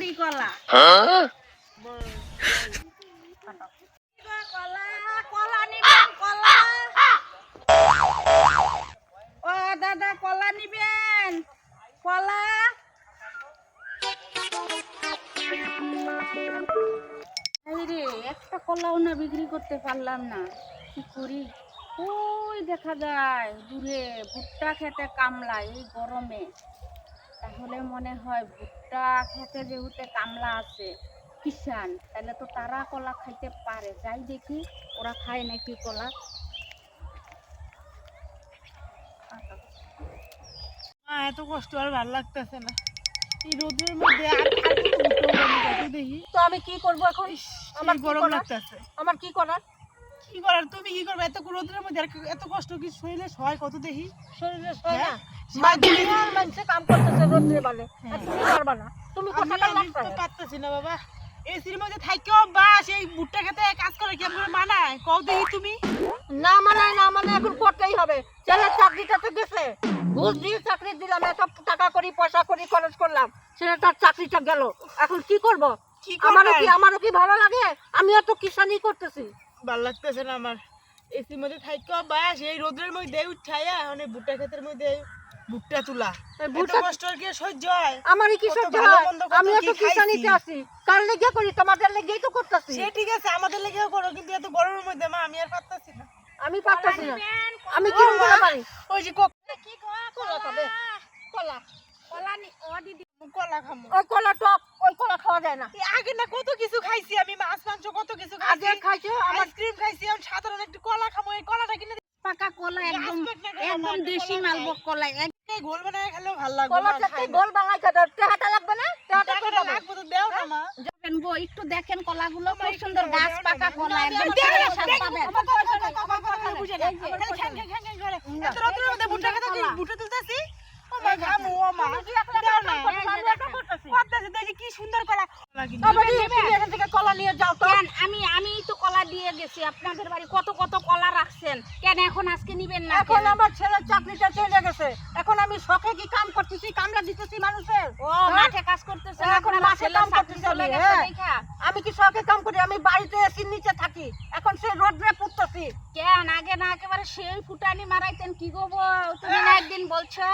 কুড়ি কলা কলা? একটা কলাও না বিক্রি করতে পারলাম না। কি করি? ওই দেখা যায়, দূরে ভুট্টা খেতে কামলা এই গরমে। তাহলে মনে হয় ভুট্টা খেতে যেহেতু কামলা আছে কিষান তাহলে তো তারা কলা খাইতে পারে। যাই দেখি ওরা খায় নাকি কলা? এত কষ্ট আর ভালো লাগতেছে না। এই রোদের মধ্যে আর দেখি। তো আমি কি করব এখন? আমার আমার গরম লাগতেছে। আমার কি করার কি করার? তুমি কি করবে? এত মধ্যে এত কষ্ট কি শরীরে সয় কত দেখি শরীরে না। হ্যাঁ? মানুষে কাম করতেছে রোদ্রে বলে। তুমি পারবা না। তুমি পারতেছি না বাবা। এসির মধ্যে থাকেও বাস। এই ভুট্টা খেতে কাজ করে কি মানায় কও দেখি তুমি। না মানায় না মানে এখন করতেই হবে। ছেলের চাকরিটা তো গেছে ঘুষ দিয়ে চাকরি দিলাম এত টাকা করি পয়সা করি খরচ করলাম। ছেলেটার চাকরিটা গেল। এখন কি করব? কি আমারও কি আমারও কি ভালো লাগে? আমিও তো কিষানি করতেছি। ভালো লাগতেছে না আমার। এসির মধ্যে থাকেও বাস এই রোদের মধ্যে উঠাইয়া মানে ভুট্টা ক্ষেতের মধ্যে ভুট্টা তুলা। ভুট্টা- কষ্ট আর কি সহ্য হয়। আমারই কি সহ্য হয়? কি তো কিষানিতে আছি। কার লেগে করি? তোমাদের লেগেই তো করতেছি। সে ঠিক আছে আমাদের লেগেও করো কিন্তু এত গরমের মধ্যে মা আমি আর পারতাছি না। আমি পারতেছি না। আমি কি করে পারি? ওই যে কক- কি কলা কলা কলা। কলা নি ও দিদি কলা খামো। ওই কলা টক। ওই কলা খাওয়া যায় না আগে না কত কিছু খাইছি আমি মাছ মাংস কত কিছু আগে খাইছো আমার আইসক্রিম খাইছি আমি সাধারণ একটু কলা খামো এই কলাটা কিনে পাকা কলা একদম একটা কলা একদম দেশি কলা কলা গোল বানায় খেলেও ভালো লাগবে কলা মা, চারটে খাই না। গোল বাঙাই খাবে টেহাটা লাগবে না টাকাটা লাগবে তো দেও না মা যাবেন গো একটু দেখেন কলাগুলো খুব সুন্দর গাছ পাকা কলা একদম স্বাদ পাবেন। এত মধ্যে খেতে। তুলতেছি? ও মা, ও দাও না। এখান থেকে কলা নিয়ে যাও তো। আমি আমি তো কলা দিয়ে গেছি। আপনাদের বাড়ি কত কত কলা রাখছেন? কেন এখন আজকে নিবেন না এখন? আমার ছেলের চাকরিটা চলে গেছে। এখন আমি শখে কি কাম করতেছি কামলা দিতেছি মানুষের? ও হ্যাঁ? মাঠে কাজ করতেছেন এখন এখন আমার ছেলের চাকরি চলে আমি, গেছে হ্যাঁ। আমি কি শখে কাম করি? আমি বাড়িতে এসির নিচে থাকি এখন সে রোদ্রে পুততেছি। কেন? আগে না একেবারে সেই ফুটানি মারাইতেন কি গো তুমি না একদিন বলছো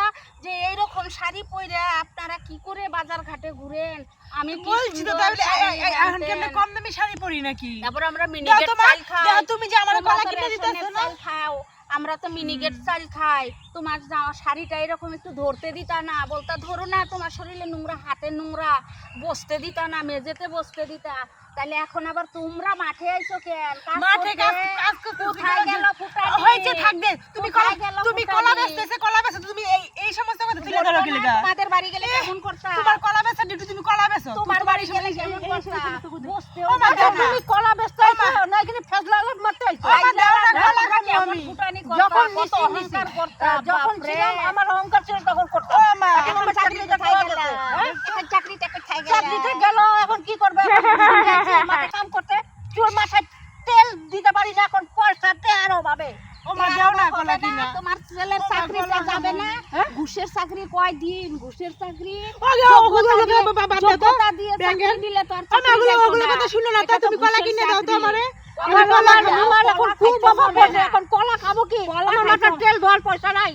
যে এইরকম শাড়ি পরে আপনারা কি করে বাজার ঘাটে ঘুরেন? আমি কি বলছি তো তাহলে এখন। কেমনে কম দামি শাড়ি পরি নাকি? তারপর আমরা মিনিকেট চাল খাই। তুমি যে আমার গলা কেটে দিতেছ না? খাও। আমরা তো মিনিকেট চাল খাই। তোমার শাড়িটা এরকম একটু ধরতে দিতা না। বলতা ধরো না তোমার শরীরে নোংরা হাতে নোংরা বসতে দিতা না মেঝেতে বসতে দিতা। তাহলে এখন আবার তোমরা মাঠে আইছো কেন? মাঠে কাজ কোথায় গেল ফুটানি? হয়েছে থাকবে। তুমি কলা তুমি কলা বেচতেছে কলা বেচো তুমি এই এই সমস্ত কথা তুলে ধরো কি লাগা তোমাদের বাড়ি গেলে কেমন করতা? তোমার কলা বেচা ডিউটি তুমি কলা বেচো তোমার বাড়ি গেলে কেমন করতা? বসতেও ও মা। তুমি কলা বেচতে আইছো না এখানে ফেজলা লোক মারতে আইছো আমার দাও না, কলা তোমরা খাব কেমন আমি। ফুটানি করতা, যখন কত নিছি, নিছি। অহংকার করতা, যখন ছিলাম আমার অহংকার ছিল তখন করতাম এখন এখন চাকরিটা চাকরিটা খাই খাওয়া গেলা। গেছে? এখন চাকরিটা কোথায় গেলা? চাকরিতে গেল এখন কি করবে এখন কাম করতে চোর মাথায় তেল দিতে পারি না এখন পয়সা তেল অভাবে ও মা দাও না হবে কলা না, কিনা তোমার ছেলের চাকরিটা যাবে না? ঘুষের চাকরি কয় দিন ঘুষের চাকরি দিয়ে- তো। আর শুনো না তুমি কলা কিনে দাও তো। আমারে। আমার আমার আমার এখন খুব অভাব হবে এখন কলা খাব কি? আমার মাথার তেল ধোয়ার পয়সা নাই।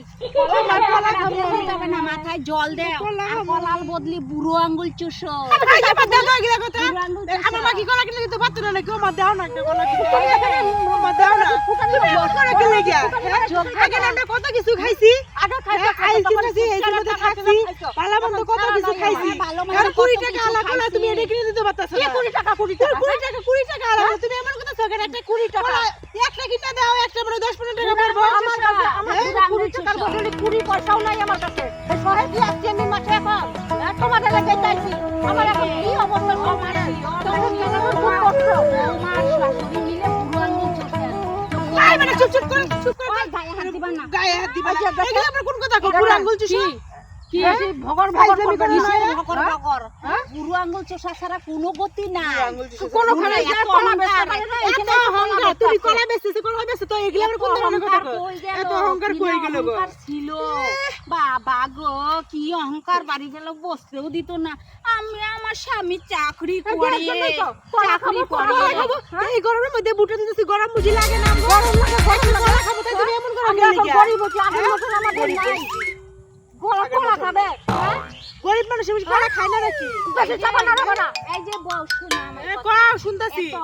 মাথায় জল দে। কলা আর খাব। কলার বদলি বুড়ো আঙ্গুল চুষো। আমার মা কি কলা কিনে দিতে পারতো না নাকি? মা, দাও না একটা কলা মা, দাও না। হ্যাঁ? আমরা কত কিছু খাইছি? তুমি এটা চোখের একটা কুড়ি টাকা। একটা কিনে দাও, একটা মানে দশ পনেরো টাকা পড়ব। আমার কাছে আমার হ্যাঁ? কুড়ি টাকার বদলে কুড়ি পয়সাও নাই আমার কাছে এই শহরে দিয়ে আসছি আমি মাঠে এখন হ্যাঁ, তোমাদের লেগে চাইছি আমার এখন কি অবস্থা তোমার খুব কষ্ট তোমার বুড়ো মানে চুপ চুপ করে, চুপ করে। গায়ে হাত দিবা না গায়ে হাত দিবা। আচ্ছা, কোন কথা? এটা আঙ্গুল চুষো? কি? হ্যাঁ? হ্যাঁ? ভগর। হ্যাঁ? কোনো গতি নাই। তুমি কলা বেচতেছো কলা তো এগুলা কোন ধরনের কথা? এত অহংকার কই গেল? গো? ছিল। বাবা গো কি অহংকার বাড়ি গেল বসতেও দিত না। আমি আমার স্বামী চাকরি করে। চাকরি করে। এই গরমের মধ্যে বুটেন দিতেছি গরম বুঝি লাগে না গরম লাগে গরম লাগে। খাব তাই তুমি এমন করো আমরা গরিব হচ্ছি, মতন আমাদের নাই। কলা কলা খাবে হ্যাঁ? গরিব মানুষ কলা খায় না নাকি বেশি চাপা না রাখো না। এই যে বউ শোনো আমার এ, কও শুনতাছি এত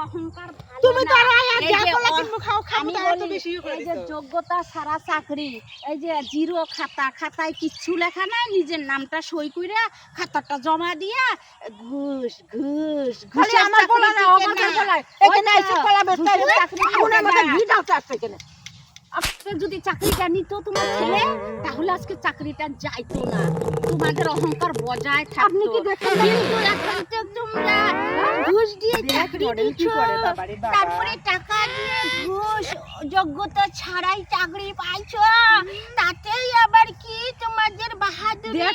তুমি তো আর আয়া যা কলা কিনবো খাও খাব আমি তার তো বলি, বেশি করে এই যে যোগ্যতা সারা চাকরি এই যে জিরো খাতা খাতায় কিচ্ছু লেখা নাই নিজের নামটা সই কইরা খাতাটা জমা দিয়া ঘুষ ঘুষ ঘুষের আমার কলা না, না। এখানে কলা বেচতে এখন। ঘি আসছে এখানে। আজকে যদি চাকরিটা নিত তোমার ছেলে তাহলে আজকে চাকরিটা যাইতো না। তোমাদের অহংকার বজায় থাকে আপনি কি দেখেন? কিন্তু এখন তো তোমরা ঘুষ দিয়ে চাকরি দিচ্ছ। তারপরে টাকা দিয়ে ঘুষ যোগ্যতা ছাড়াই চাকরি পাইছো। তাতেই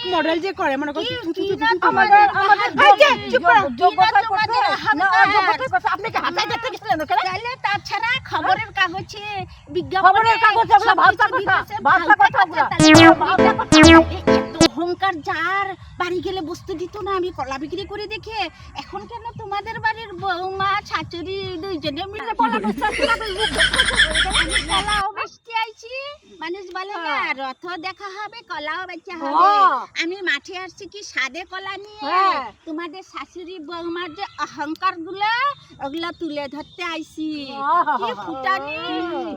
দেখ মডেল যে করে মনে কর কি- থু, থু, কি থু, না থু, থু, আমাদের আমাদের এই যে, যোগ্য- চুপ করো। যোগ্য- না করছে? তোমাদের অহংকার? আপনি কি হাতায় দেখতে গেছিলেন ওখানে? তাহলে তাছাড়া খবরের কাগজে বিজ্ঞাপনে খবরের কাগজে ওগুলা ভালতা কথা, দিতেছে, কথা ওগুলা। তাহলে ভালতা কথা। এ- এত অহংকার যার বাড়ি গেলে বসতে দিত না আমি কলা বিক্রি করে দেখে এখন কেন তোমাদের বাড়ির বৌমা শাশুড়ি দুইজনে মিলে কলা বেচতে আসছে মানুষ বলে না রথ দেখা হবে কলাও বেচা হবে। হ্যাঁ। আমি মাঠে আসছি কি সাদে কলা নিয়ে? হ্যাঁ। তোমাদের শাশুড়ি বৌমার যে অহংকারগুলা ওগুলা তুলে ধরতে আইছি। কি ফুটানি?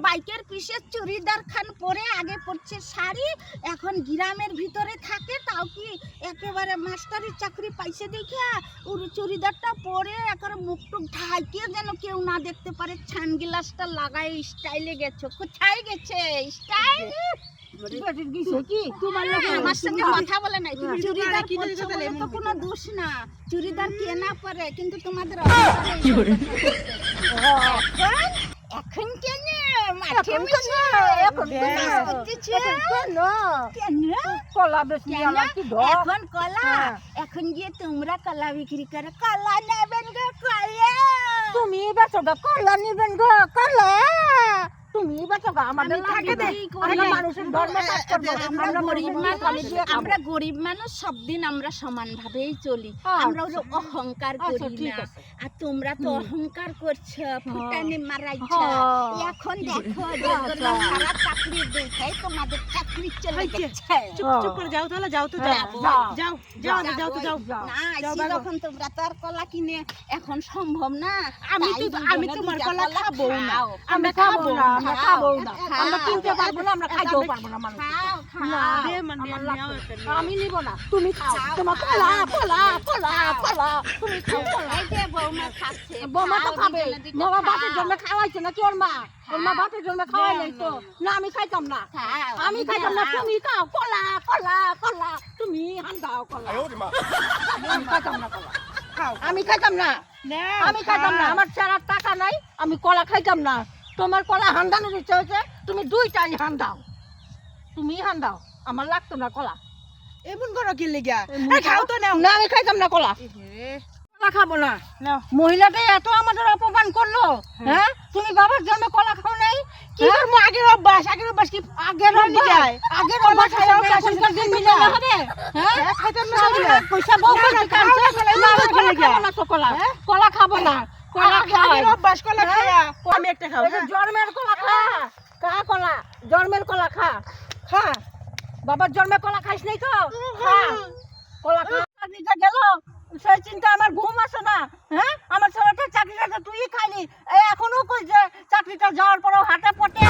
বাইকের পিছে চুড়িদার খান পরে আগে পড়ছে শাড়ি এখন গ্রামের ভিতরে থাকে তাও কি একেবারে মাস্টারি চাকরি পাইছে দেখিয়া ওর চুড়িদারটা পরে একেবারে মুখ টুক ঢাইকে যেন কেউ না দেখতে পারে ছান গিলাসটা লাগাই স্টাইলে গেছো কোথায় গেছে? স্টাইল কি? তোমার লোক আমার সঙ্গে কথা বলে নাই। তুমি। চুড়িদার কিনে তো দোষ না। চুড়িদার কে না পরে কিন্তু তোমাদের এখন? কেন? মাঠে এখন কেন? কলা বেশি কি এখন কলা? হ্যাঁ। এখন গিয়ে তোমরা কলা বিক্রি করে। কলা নেবেন গো কলা। তুমি বেচো গা কলা নিবেন গো কলা? তুমি বেচো গা আমাদের মানুষের ধর্মে আমরা গরিব মানুষ। মানুষ। আমরা গরিব মানুষ। সব দিন আমরা সমান ভাবেই চলি আচ্ছা। আমরা ওই অহংকার আচ্ছা, করি না। আর তোমরা তো অহংকার করছ ফুটানি মারাইছ। এখন দেখো আচ্ছা। চাকরি দেখাই তোমাদের চাকরি চলে গেছে চুপ চুপ করে যাও তাহলে যাও তো হ্যাঁ, যাও। যাও। যাও যাও তো যাও। না যখন তোমরা তো আর কলা কিনে এখন সম্ভব না। আমি তো আমি তোমার কলা খাব না। আমরা খাব না। আমরা খাব না। আমরা কিনতে পারব না আমরা খাইতেও পারব না মানুষ মানে। আমি নিব না। তুমি খাও। তোমার। কলা কলা কলা কলা। তুমি খাও। কলা। এই যে বৌমা তো খাবে। বাবা বাপের জন্য খাওয়াইছে নাকি ওর মা? ওর মা বাপের জন্য খাওয়াই তো। না আমি খাইতাম না। আমি খাইতাম না। তুমি খাও। কলা কলা কলা। তুমি হান দাও কলা আমি খাইতাম না কলা। আমি খাইতাম না। আমি খাইতাম না। আমার ছাড়া টাকা নাই। আমি কলা খাইতাম না। তোমার কলা হান্দানোর ইচ্ছা হয়েছে তুমি দুইটাই হান দাও তুমি হান দাও আমার লাগতো না কলা। এমন করো কি লেগা? খাও তো নাও। না আমি খাইতাম না কলা। কলা খাব না। নাও। মহিলাটা এত আমাদের অপমান করল হ্যাঁ। তুমি বাবার জন্য কলা খাও নাই? কি করব? আগের অভ্যাস আগের অভ্যাস কি আগের অভ্যাস? যায়? আগের কলা অভ্যাস এখনকার দিন মিলে না। হবে হ্যাঁ? হ্যাঁ, খাইতাম না পয়সা বউ কলা খাব না হ্যাঁ? কলা খাব না। কলা খাই। অভ্যাস কলা খায়া আমি একটা খাও হ্যাঁ? জন্মের কলা খা। খা কলা। জন্মের কলা খা। খা। বাবার কলা খাইস নাই তো? খা। কলা খা। চাকরিটা গেল সেই চিন্তা আমার ঘুম আসে না। হ্যাঁ? আমার ছেলেটা চাকরিটা তুই এখনও কই যে চাকরিটা যাওয়ার পরেও হাটে পটে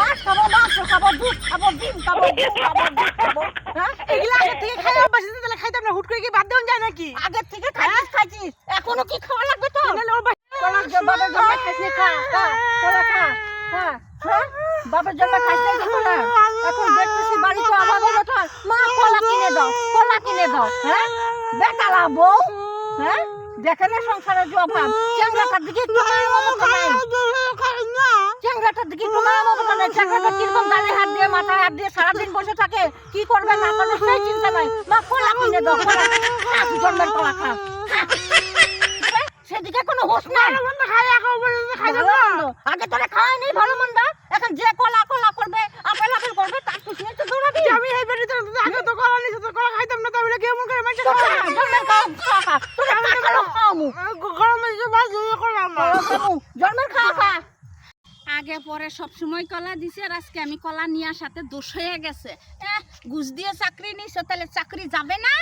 মাছ খাব মাংস খাব দুধ খাব ডিম খাব ডিম খাব দুধ খাব। হ্যাঁ? এগুলা আগে থেকে খাই অভ্যাস তাহলে খাইতাম না। হুট করে কি বাদ দেওয়া যায় নাকি? আগের থেকে খাইছিস খাইছিস। এখনও কি খাওয়া লাগবে তো নাহলে অভ্যাস কলা যে বাবার জন্য খাইছিস খা খা খা খা হ্যাঁ বাবার জন্য খাইছিস তো কলা? এখন দেখতেছি বাড়িতে অভাব হবে তো মা কলা কিনে দাও কলা কিনে দাও। হ্যাঁ? বেটালা বউ হ্যাঁ? দেখে না সংসারের যে অভাব। চ্যাংড়াটার দিকে মায়ের মমতা নাই চ্যাংড়াটার দিকে মায়া মমতা নেই চ্যাংড়াটা কীরকম গালে হাত দিয়ে মাথায় হাত দিয়ে সারাদিন বসে থাকে? কি করবে না করবে সেই চিন্তা নাই। মা কলা কিনে দাও কলা। খা, জন্মের কলা খা। কোনো হোশ নাই। ভালো মন্দ খাই এখন পর্যন্ত খাই না আগে তোরা খাওয়াই নেই ভালো মন্দ। এখন যে কলা কলা করবে আপেল আপেল করবে তার পিছনে তো দৌড়াবি। আমি এই বাড়িতে তো আগে তো কলা নিছে তো কলা খাইতাম না তাহলে কেমন করে মাইছে তো খা, জন্মের খা। তোরা খা, খা, খাওয়ামু। গরমে যে দিয়ে করলাম জন্মের খা খা। আগে পরে সব সময় কলা দিছে আর আজকে আমি কলা নেওয়ার সাথে দোষ হয়ে গেছে। ঘুষ দিয়ে চাকরি নিছো তাহলে চাকরি যাবে না?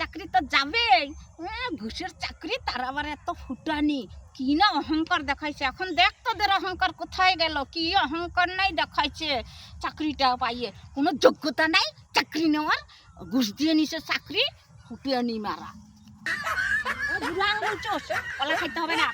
চাকরি তো যাবেই। ঘুষের চাকরি, তার আবার এত ফুটানি। কি না অহংকার দেখাইছে? এখন দেখ তোদের অহংকার কোথায় গেল? কি অহংকার নাই দেখাইছে চাকরিটা পাইয়ে? কোনো যোগ্যতা নাই, চাকরি নেওয়ার। ঘুষ দিয়ে নিছে চাকরি, ফুটিয়ে নি মারা। বুড়া কলা খাইতে হবে না?